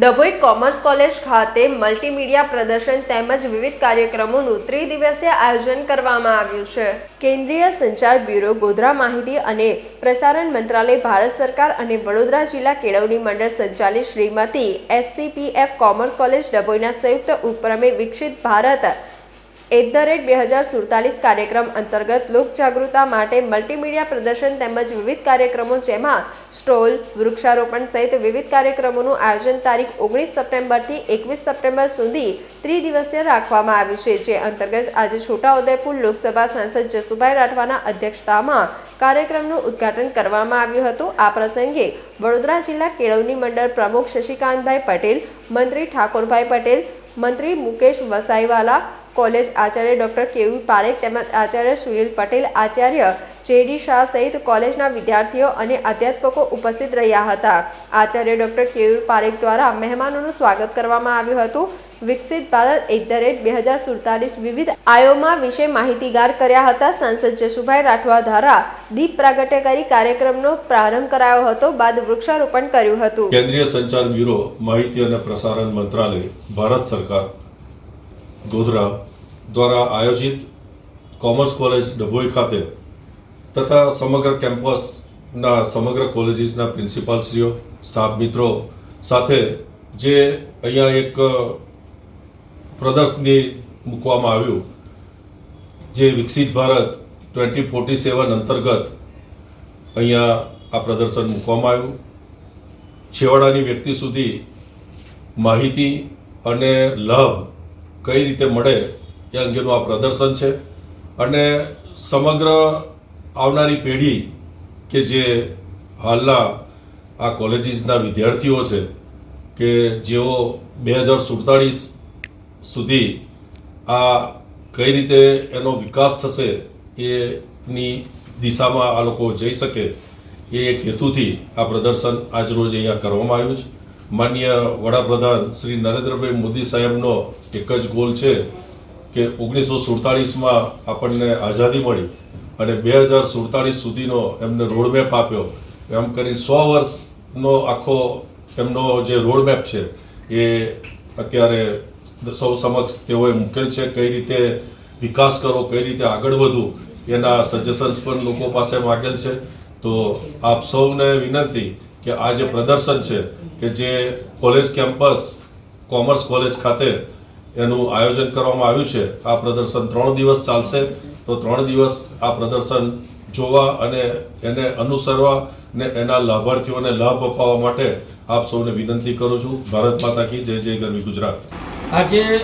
Dabhoi commerce college ખાતે multimedia પ્રદર્શન તેમજ વિવિધ કાર્યક્રમોનું ત્રિદિવસીય આયોજન કરવામાં આવ્યું છે. કેન્દ્રીય સંચાર બ્યુરો ગોધરા માહિતી અને પ્રસારણ મંત્રાલય, ભારત સરકાર અને વડોદરા જિલ્લા કેળવણી મંડળ સંચાલિત શ્રીમતી એસસીપીએફ કોમર્સ કોલેજ ડભોઈના સંયુક્ત ઉપક્રમે વિકસિત ભારત એટ ધ રેટ બે હજાર સુડતાલીસ કાર્યક્રમ અંતર્ગત લોકજાગૃતતા માટે મલ્ટીમીડિયા પ્રદર્શન તેમજ વિવિધ કાર્યક્રમો જેમાં સ્ટોલ, વૃક્ષારોપણ સહિત વિવિધ કાર્યક્રમોનું આયોજન તારીખ ઓગણીસ સપ્ટેમ્બરથી એકવીસ સપ્ટેમ્બર સુધી ત્રિદિવસીય રાખવામાં આવ્યું છે, જે અંતર્ગત આજે છોટાઉદેપુર લોકસભા સાંસદ જસુભાઈ રાઠવાના અધ્યક્ષતામાં કાર્યક્રમનું ઉદ્ઘાટન કરવામાં આવ્યું હતું. આ પ્રસંગે વડોદરા જિલ્લા કેળવણી મંડળ પ્રમુખ શશિકાંતભાઈ પટેલ, મંત્રી ઠાકોરભાઈ પટેલ, મંત્રી મુકેશ વસાઈવાલા કોલેજ આચાર્ય ડૉક્ટર કેયુર પારેખ તેમજ આચાર્ય સુનિલ પટેલ, આચાર્ય જેડી શાહ સહિત કોલેજના વિદ્યાર્થીઓ અને અધ્યાપકો ઉપસ્થિત રહ્યા હતા. આચાર્ય ડૉક્ટર કેયુર પારેખ દ્વારા મહેમાનોનું સ્વાગત કરવામાં આવ્યું હતું. વિકસિત ભારત એટ ધ રેટ બે હજાર સુડતાલીસ વિવિધ આયોમાં વિશે માહિતીગાર કર્યા હતા. સાંસદ જશુભાઈ રાઠવા દ્વારા દીપ પ્રાગટ્ય કરી કાર્યક્રમનો પ્રારંભ કરાયો હતો. બાદ વૃક્ષારોપણ કર્યું હતું. કેન્દ્રીય સંચાર બ્યુરો માહિતી અને પ્રસારણ મંત્રાલય, ભારત સરકાર ગોધરા દ્વારા આયોજિત કોમર્સ કોલેજ ડભોઈ ખાતે તથા સમગ્ર કેમ્પસના સમગ્ર કોલેજીસના પ્રિન્સિપાલશ્રીઓ, સ્ટાફ મિત્રો સાથે જે અહીંયા એક પ્રદર્શની મૂકવામાં આવ્યું, જે વિકસિત ભારત ટ્વેન્ટી ફોર્ટી સેવન અંતર્ગત અહીંયા આ પ્રદર્શન મૂકવામાં આવ્યું. છેવાડાની વ્યક્તિ સુધી માહિતી અને લાભ કઈ રીતે મળે એ અંગેનું આ પ્રદર્શન છે. અને સમગ્ર આવનારી પેઢી કે જે હાલના આ કોલેજીસના વિદ્યાર્થીઓ છે કે જેઓ બે હજાર સુડતાળીસ સુધી આ કઈ રીતે એનો વિકાસ થશે એની દિશામાં આ લોકો જઈ શકે એ એક હેતુથી આ પ્રદર્શન આજરોજ અહીંયા કરવામાં આવ્યું છે. માન્ય વડાપ્રધાન શ્રી નરેન્દ્રભાઈ મોદી સાહેબનો એક જ ગોલ છે કે ઓગણીસો સુડતાળીસમાં આપણને આઝાદી મળી અને બે હજાર સુડતાળીસ સુધીનો એમને રોડમેપ આપ્યો. એમ કરીને સો વર્ષનો આખો એમનો જે રોડમેપ છે એ અત્યારે સૌ સમક્ષ તેઓએ મૂકેલ છે કઈ રીતે વિકાસ કરો, કઈ રીતે આગળ વધવું, એના સજેશન્સ પણ લોકો પાસે માગેલ છે. તો આપ સૌને વિનંતી કે આ જે પ્રદર્શન છે, કે જે કોલેજ કેમ્પસ, કોમર્સ કોલેજ ખાતે એનું આયોજન કરવામાં આવ્યું છે, આ પ્રદર્શન ત્રણ દિવસ ચાલશે. તો ત્રણ દિવસ આ પ્રદર્શન જોવા અને એને અનુસરવા ને એના લાભાર્થીઓને લાભ અપાવવા માટે આપ સૌને વિનંતી કરું છું. ભારત માતા કી જય જય ગરવી ગુજરાત. આજે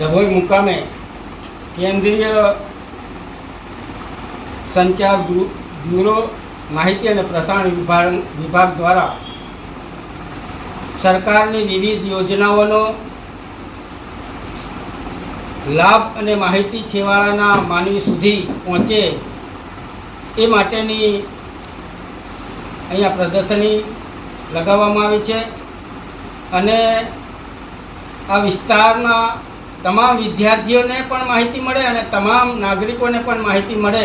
ડભોઈ મુકામે કેન્દ્રીય સંચાર બ્યુ- બ્યુરો માહિતી અને પ્રસારણ વિભાગ વિભાગ દ્વારા સરકારની વિવિધ યોજનાઓનો લાભ અને માહિતી છેવાડાના માનવી સુધી પહોંચે એ માટેની અહીંયા પ્રદર્શની લગાવવામાં આવી છે અને આ વિસ્તારના તમામ વિદ્યાર્થીઓને પણ માહિતી મળે અને તમામ નાગરિકોને પણ માહિતી મળે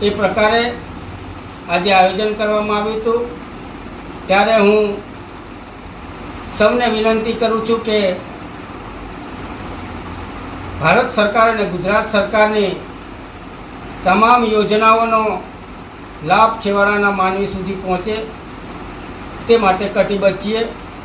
એ પ્રકારે આજે આયોજન કરવામાં આવ્યું હતું. ત્યારે હું સૌને વિનંતી કરું છું કે ભારત સરકાર અને ગુજરાત સરકારની તમામ યોજનાઓનો લાભ છેવાડાના માનવી સુધી પહોંચે તે માટે કટિબદ્ધ છીએ.